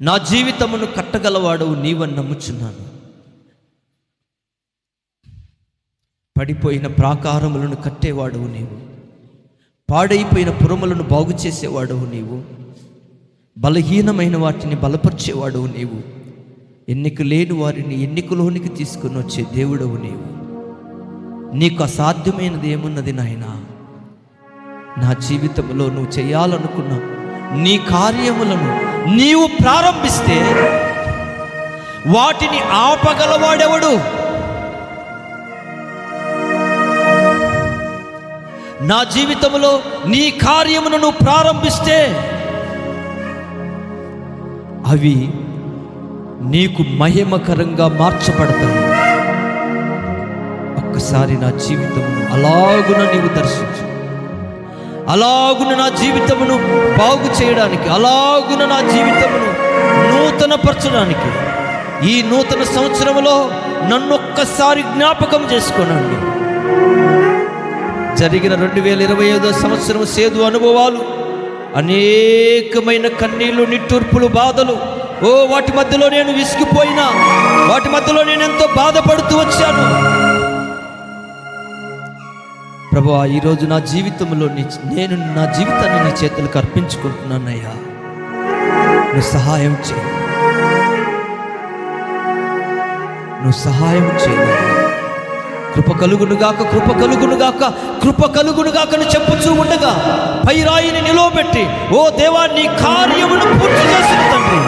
నా జీవితమును కట్టగలవాడు నీవని నమ్ముచున్నాను. పడిపోయిన ప్రాకారములను కట్టేవాడవు నీవు. పాడైపోయిన పురములను బాగు చేసేవాడవు నీవు. బలహీనమైన వాటిని బలపరిచేవాడవు నీవు. ఎన్నిక లేని వారిని ఎన్నికలోనికి తీసుకుని వచ్చే దేవుడవు నీవు. నీకు అసాధ్యమైనది ఏమున్నది నాయనా? నా జీవితంలో నువ్వు చేయాలనుకున్నావు. నీ కార్యములను నీవు ప్రారంభిస్తే వాటిని ఆపగలవాడెవడు? నా జీవితంలో నీ కార్యమును నువ్వు ప్రారంభిస్తే అవి నీకు మహిమకరంగా మార్చబడతాయి. ఒక్కసారి నా జీవితం అలాగున నీవు దర్శించు. అలాగున నా జీవితమును బాగు చేయడానికి అలాగున నా జీవితమును నూతనపరచడానికి ఈ నూతన సంవత్సరంలో నన్ను ఒక్కసారి జ్ఞాపకం చేసుకోనండి. జరిగిన రెండు వేల ఇరవై ఐదో సంవత్సరం సేదు అనుభవాలు అనేకమైన కన్నీళ్ళు నిట్టూర్పులు బాధలు ఓ వాటి మధ్యలో నేను విసిగిపోయినా వాటి మధ్యలో నేను ఎంతో బాధపడుతూ వచ్చాను. ప్రభు ఈరోజు నా జీవితంలో నీ నేను నా జీవితాన్ని నీ చేతులకు అర్పించుకుంటున్నానయ్యా. నువ్వు సహాయం చేయి. నువ్వు సహాయం చేయి. కృప కలుగునుగాక కృప కలుగునుగాక కృప కలుగునుగాక అని చెప్పుచూ ఉండగా పై రాయిని నిలవబెట్టి ఓ దేవా నీ కార్యమును పూర్తి చేసిన తండ్రి.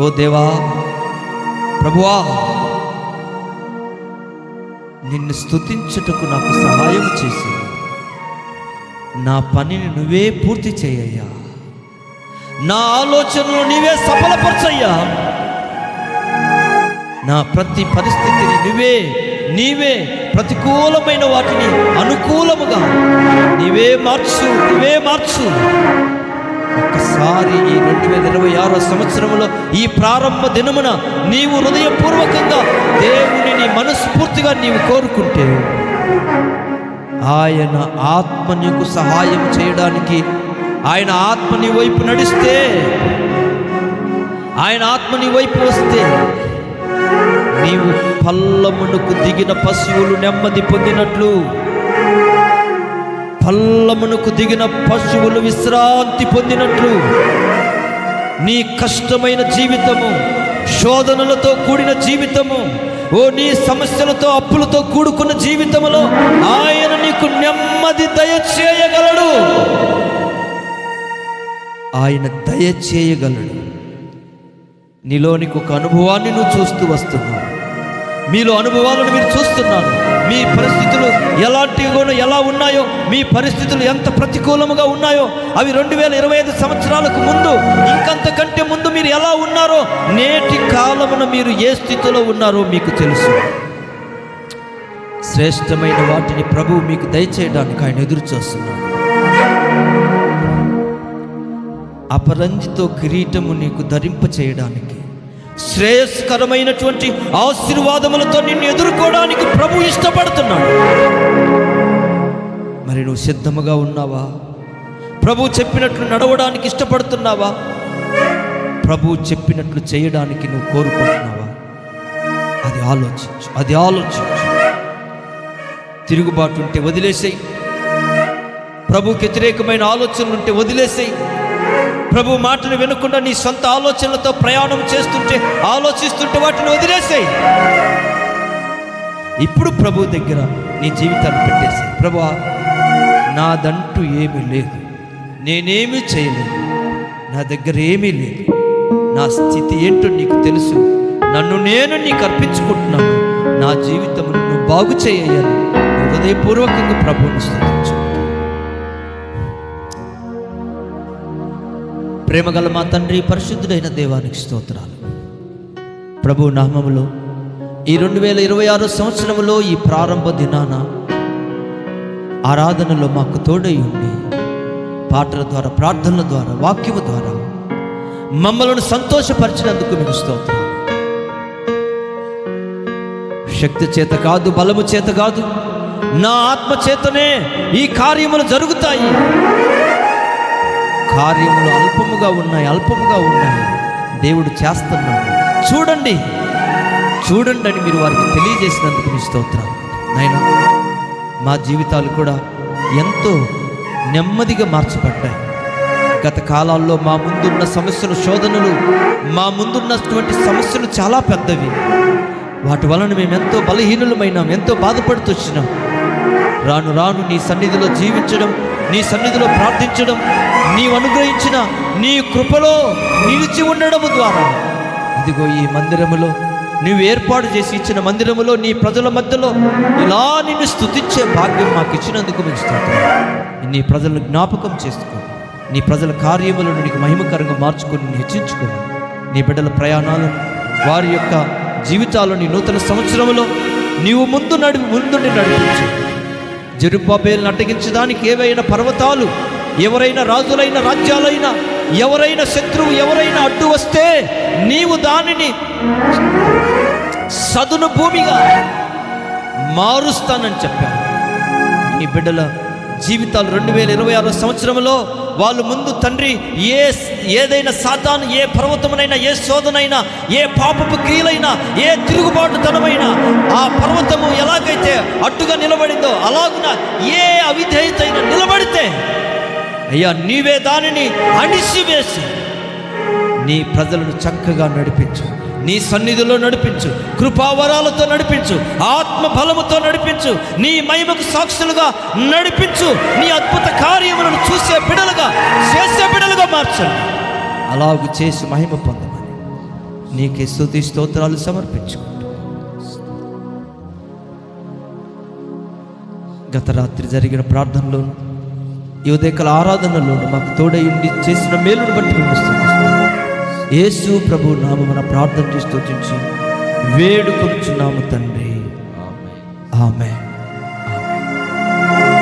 ఓ దేవా ప్రభువా నిన్ను స్తుతించుటకు నాకు సహాయం చేసి నా పనిని నువ్వే పూర్తి చేయయ్యా. నా ఆలోచనలు నీవే సఫలపరచయ్యా. నా ప్రతి పరిస్థితిని నువ్వే నీవే ప్రతికూలమైన వాటిని అనుకూలముగా నీవే మార్చు నువ్వే మార్చు. ఒక్కసారి ఈ రెండు వేల ఇరవై ఆరో సంవత్సరంలో ఈ ప్రారంభ దినమున నీవు హృదయపూర్వకంగా దేవుని నీ మనస్ఫూర్తిగా నీవు కోరుకుంటే ఆయన ఆత్మ నీకు సహాయం చేయడానికి ఆయన ఆత్మ నీ వైపు నడిస్తే ఆయన ఆత్మ నీ వైపు వస్తే నీవు పల్లమునకు దిగిన పశువులు నెమ్మది పొందినట్లు పల్లమునకు దిగిన పశువులు విశ్రాంతి పొందినట్లు. నీ కష్టమైన జీవితము శోధనలతో కూడిన జీవితము ఓ నీ సమస్యలతో అప్పులతో కూడుకున్న జీవితములో ఆయన నీకు నెమ్మది దయచేయగలడు ఆయన దయచేయగలడు నీలోనికి ఒక అనుభవాన్ని నువ్వు చూస్తూ వస్తున్నావు. మీలో అనుభవాలను మీరు చూస్తున్నాను. మీ పరిస్థితి ఎలాంటివిగానో ఎలా ఉన్నాయో మీ పరిస్థితులు ఎంత ప్రతికూలముగా ఉన్నాయో అవి రెండు వేల ఇరవై ఐదు సంవత్సరాలకు ముందు ఇంకంతకంటే ముందు మీరు ఎలా ఉన్నారో నేటి కాలమున మీరు ఏ స్థితిలో ఉన్నారో మీకు తెలుసు. శ్రేష్టమైన వాటిని ప్రభువు మీకు దయచేయడానికి ఆయన ఎదురు చూస్తున్నాడు. అపరంజితో కిరీటము నీకు ధరింప చేయడానికి శ్రేయస్కరమైనటువంటి ఆశీర్వాదములతో నిన్ను ఎదుర్కోవడానికి ప్రభు ఇష్టపడుతున్నాడు. మరి నువ్వు సిద్ధముగా ఉన్నావా? ప్రభు చెప్పినట్లు నడవడానికి ఇష్టపడుతున్నావా? ప్రభు చెప్పినట్లు చేయడానికి నువ్వు కోరుకుంటున్నావా? అది ఆలోచించు అది ఆలోచించు. తిరుగుబాటు ఉంటే వదిలేసేయి. ప్రభుకి వ్యతిరేకమైన ఆలోచనలు ఉంటే వదిలేసేయి. ప్రభు మాటను వినకుండా నీ సొంత ఆలోచనలతో ప్రయాణం చేస్తుంటే ఆలోచిస్తుంటే వాటిని వదిలేసాయి. ఇప్పుడు ప్రభు దగ్గర నీ జీవితాన్ని పెట్టేసాయి. ప్రభు నాదంటూ ఏమీ లేదు. నేనేమీ చేయలేదు. నా దగ్గర ఏమీ లేదు. నా స్థితి ఏంటో నీకు తెలుసు. నన్ను నేను నీకు అర్పించుకుంటున్నాను. నా జీవితం నువ్వు బాగు చేయాలి హృదయపూర్వకంగా ప్రభువుని ప్రేమ ప్రేమగల మా తండ్రి పరిశుద్ధుడైన దేవానికి స్తోత్రాలు. ప్రభు నామములో ఈ రెండు వేల ఇరవై ఆరు సంవత్సరంలో ఈ ప్రారంభ దినాన ఆరాధనలో మాకు తోడై ఉండి పాటల ద్వారా ప్రార్థనల ద్వారా వాక్యము ద్వారా మమ్మలను సంతోషపరిచినందుకు మీకు స్తోత్రం శక్తి చేత కాదు బలము చేత కాదు నా ఆత్మ చేతనే ఈ కార్యములు జరుగుతాయి. కార్యములు అల్పముగా ఉన్నాయి అల్పముగా ఉన్నాయి. దేవుడు చేస్తున్నాడు. చూడండి చూడండి అని మీరు వారికి తెలియజేసినందుకు మీ స్తోత్రం. నాయన మా జీవితాలు కూడా ఎంతో నెమ్మదిగా మార్చబడ్డాయి. గత కాలాల్లో మా ముందున్న సమస్యలు శోధనలు మా ముందున్నటువంటి సమస్యలు చాలా పెద్దవి. వాటి వలన మేము ఎంతో బలహీనులమైనాం ఎంతో బాధపడుతూ వచ్చినాం. రాను రాను నీ సన్నిధిలో జీవించడం నీ సన్నిధిలో ప్రార్థించడం నీవు అనుగ్రహించిన నీ కృపలో నిలిచి ఉండడము ద్వారా. ఇదిగో ఈ మందిరములో నువ్వు ఏర్పాటు చేసి ఇచ్చిన మందిరములో నీ ప్రజల మధ్యలో ఇలా నిన్ను స్థుతించే భాగ్యం మాకు ఇచ్చినందుకు మీకు స్తోత్రం. నీ ప్రజలను జ్ఞాపకం చేసుకో. నీ ప్రజల కార్యములను నీకు మహిమకరంగా మార్చుకొని హెచ్చించుకో. నీ బిడ్డల ప్రయాణాలను వారి యొక్క జీవితాలను నీ నూతన సంవత్సరంలో నీవు ముందు నడిపి ముందుండి నడిపించు. జరుబాబేల్ని అడ్డగించడానికి ఏవైనా పర్వతాలు ఎవరైనా రాజులైన రాజ్యాలైనా ఎవరైనా శత్రువు ఎవరైనా అడ్డు వస్తే నీవు దానిని సదును భూమిగా మారుస్తానని చెప్పాను నీ బిడ్డల జీవితాలు రెండు వేల ఇరవై ఆరో సంవత్సరంలో వాళ్ళు ముందు తండ్రి ఏ ఏదైనా సాతాను ఏ పర్వతమునైనా ఏ శోధనైనా ఏ పాపపు క్రియలైనా ఏ తిరుగుబాటుతనమైనా ఆ పర్వతము ఎలాగైతే అట్టుగా నిలబడిందో అలాగున ఏ అవిధేయతైనా నిలబడితే అయ్యా నీవే దానిని అణిసివేసి నీ ప్రజలను చక్కగా నడిపించు. నీ సన్నిధిలో నడిపించు. కృపావరాలతో నడిపించు. ఆత్మ బలముతో నడిపించు. నీ మహిమకు సాక్షులుగా నడిపించు. నీ అద్భుత కార్యములను చూసే బిడలుగా చేసే బిడలుగా మార్చండి అలాగు చేసి మహిమ పొందమని నీకే స్థుతి స్తోత్రాలు సమర్పించుకుంటూ గత రాత్రి జరిగిన ప్రార్థనలోను ఈ ఆరాధనలోను మాకు తోడై ఉండి చేసిన మేలును బట్టి మేము యేసు ప్రభు నామమున ప్రార్థన చేస్తూ వేడుకొనుచున్నాము తండ్రి. ఆమె